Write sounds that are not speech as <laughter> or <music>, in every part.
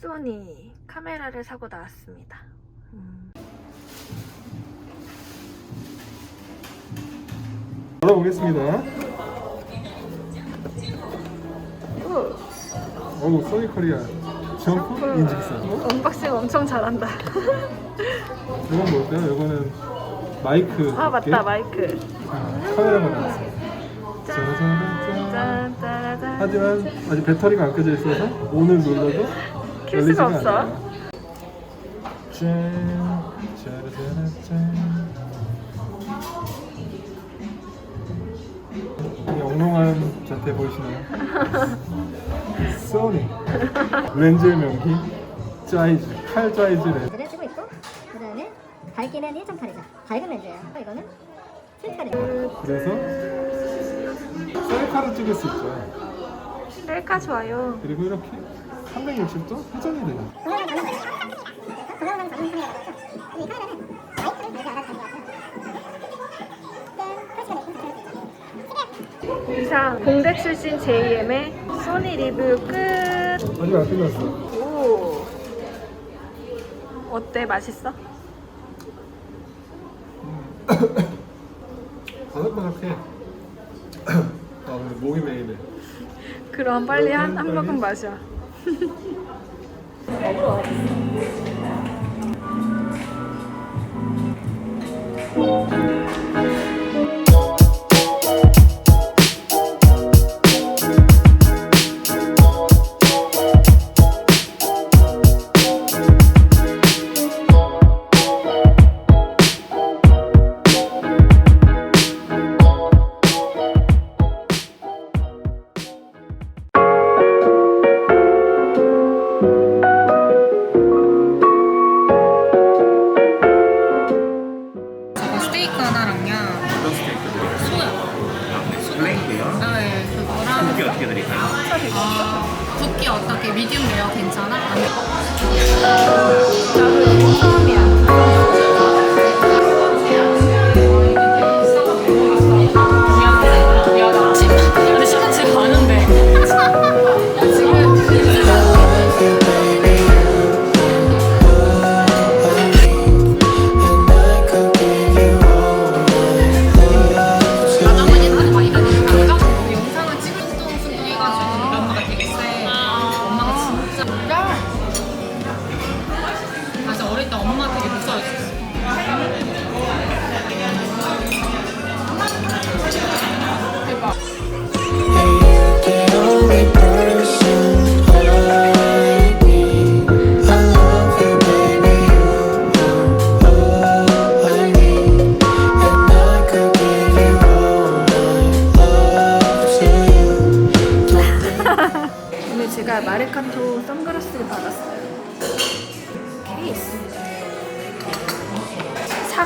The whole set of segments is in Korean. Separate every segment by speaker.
Speaker 1: 소니 카메라를 사고 나왔습니다.
Speaker 2: 알아보겠습니다. 오, 소니 코리아 점프 인증서.
Speaker 1: 언박싱 엄청 잘한다. <laughs>
Speaker 2: 이건 뭘까요? 이거는 마이크.
Speaker 1: 아? 맞다 마이크.
Speaker 2: 아, 카메라가 나왔어요. 짜자잔.
Speaker 1: 짠짜라잔.
Speaker 2: 하지만 아직 배터리가 안 켜져 있어서 오늘 눌러도
Speaker 1: 킬
Speaker 2: 열리지가
Speaker 1: 수가 없어.
Speaker 2: 않아요. 짠, 짜라짜라짠. 이 영롱한 자태 보이시나요? <laughs> 소니 렌즈의 명기 짜이즈 칼 짜이즈 렌즈
Speaker 3: 쓰고 있고 그 다음에 밝기는 1.8이죠 밝은 렌즈예요 이거는 필터 렌즈
Speaker 2: 그래서 셀카로 찍을 수 있죠
Speaker 1: 셀카 좋아요.
Speaker 2: 그리고 이렇게 360도 회전이 돼요
Speaker 3: 그거랑 다른 거예요 그거랑 다른 카메라가 있죠 이 카메라는 마이크를 되게 알아서 가는 것 같아요 짠 프레시가 되고
Speaker 1: 이상 공대 출신 JM의 소니 리뷰 끝.
Speaker 2: 아직 안 끝났어
Speaker 1: 오. 어때 맛있어?
Speaker 2: 바삭바삭해 아 근데 목이 메이네.
Speaker 1: 그럼 빨리 한, 한 모금 마셔. <laughs>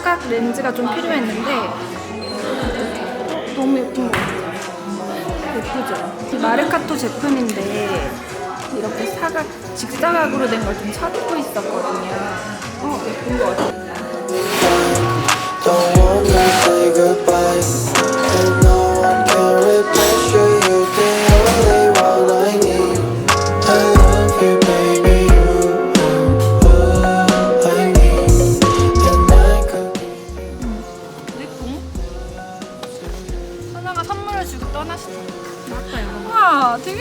Speaker 1: 사각 렌즈가 좀 필요했는데 어, 너무 예쁜 것 같아요. 예쁘죠? 이 마르카토 제품인데 이렇게 사각, 직사각으로 된 걸 좀 찾고 있었거든요. 어, 예쁜 것 같아요.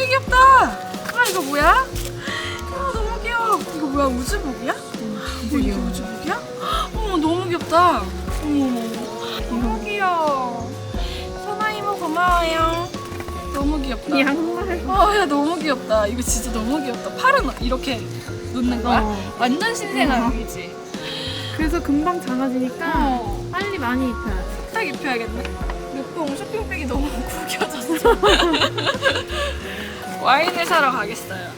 Speaker 1: 귀엽다. 아, 이거 뭐야? 아, 너무 귀여워. 이거 뭐야, 우주복이야? 이거 이게 우주복이야? 어머, 너무 귀엽다. 어머, 너무 귀여워. 선아 이모 고마워요. 너무 귀엽다. 양말. 어, 야, 너무 귀엽다. 이거 진짜 너무 귀엽다. 팔은 이렇게 놓는 거야? 완전 신생아이지.
Speaker 4: 그래서 금방 작아지니까
Speaker 1: 어.
Speaker 4: 빨리 많이 입혀야
Speaker 1: 딱 입혀야겠네. 루뽕 쇼핑백이 너무 <laughs> 구겨졌어. <laughs> 와인을 사러 가겠어요.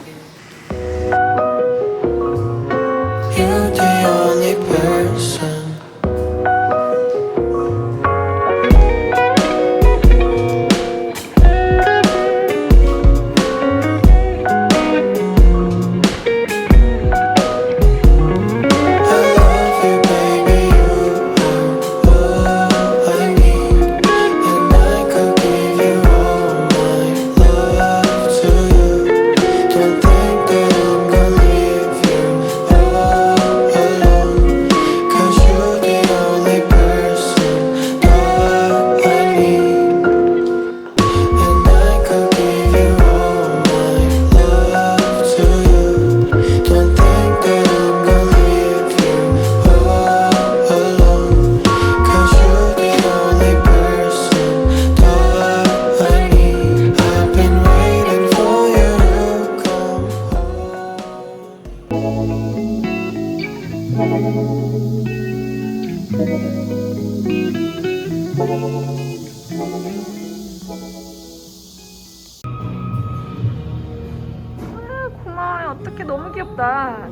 Speaker 1: 어떻게 너무 귀엽다.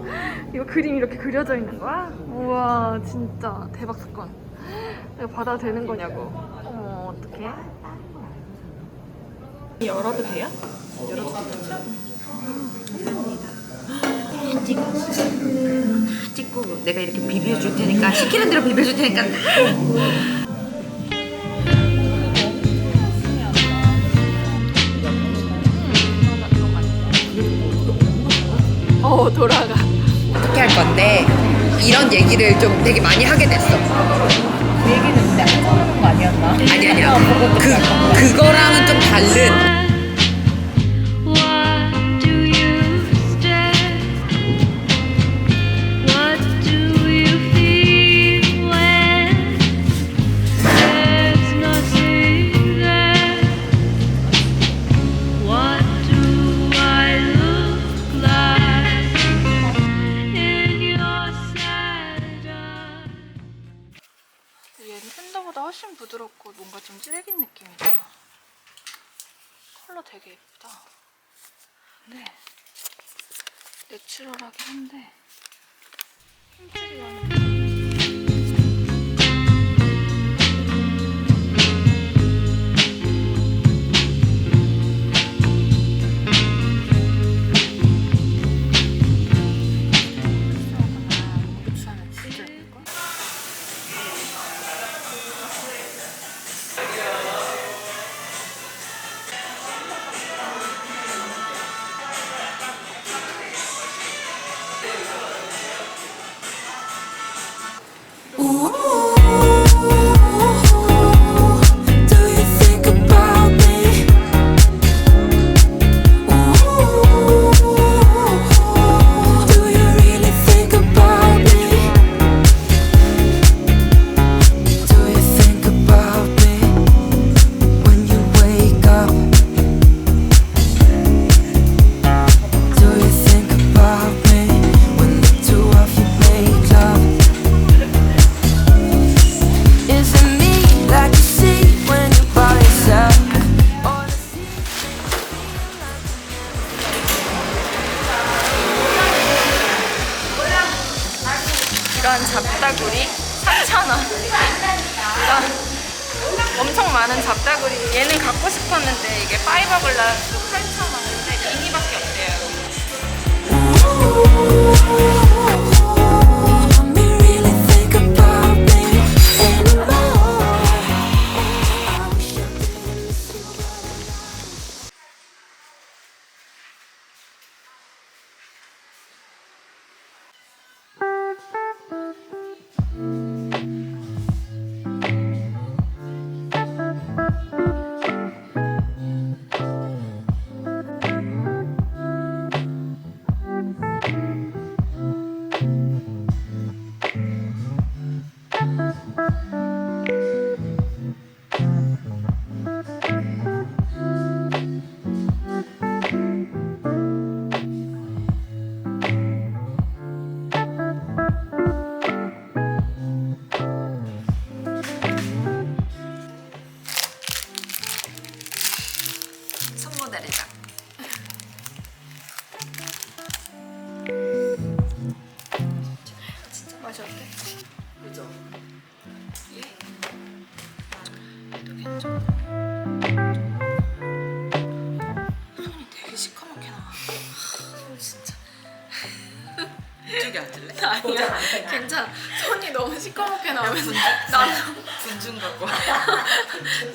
Speaker 1: 이거 그림 이렇게 그려져 있는 거야? 우와, 진짜 대박 사건. 이거 받아도 되는 거냐고. 어머, 어떡해? 열어도 돼요?
Speaker 5: 찍고 내가 이렇게 비벼줄 테니까 시키는 대로 비벼줄 테니까
Speaker 1: 어, <laughs> 돌아가.
Speaker 5: 어떻게 할 건데 이런 얘기를 좀 되게 많이 하게 됐어. 그 얘기는 근데 안 하는 거 아니었나? 아니 아니야. 그 그거랑은 좀 다른.
Speaker 1: 되게 예쁘다. 근데 내추럴하긴 한데 힘들이 많은 얘는 갖고 싶었는데 이게 파이버 글라스 8,000원인데 미니밖에 없대요.
Speaker 5: 선모델이다. 이쪽에 앉을래?
Speaker 1: 아니야. 괜찮아. 손이 너무 시커멓게 나오면서 나는
Speaker 5: 군중 갖고.
Speaker 1: 연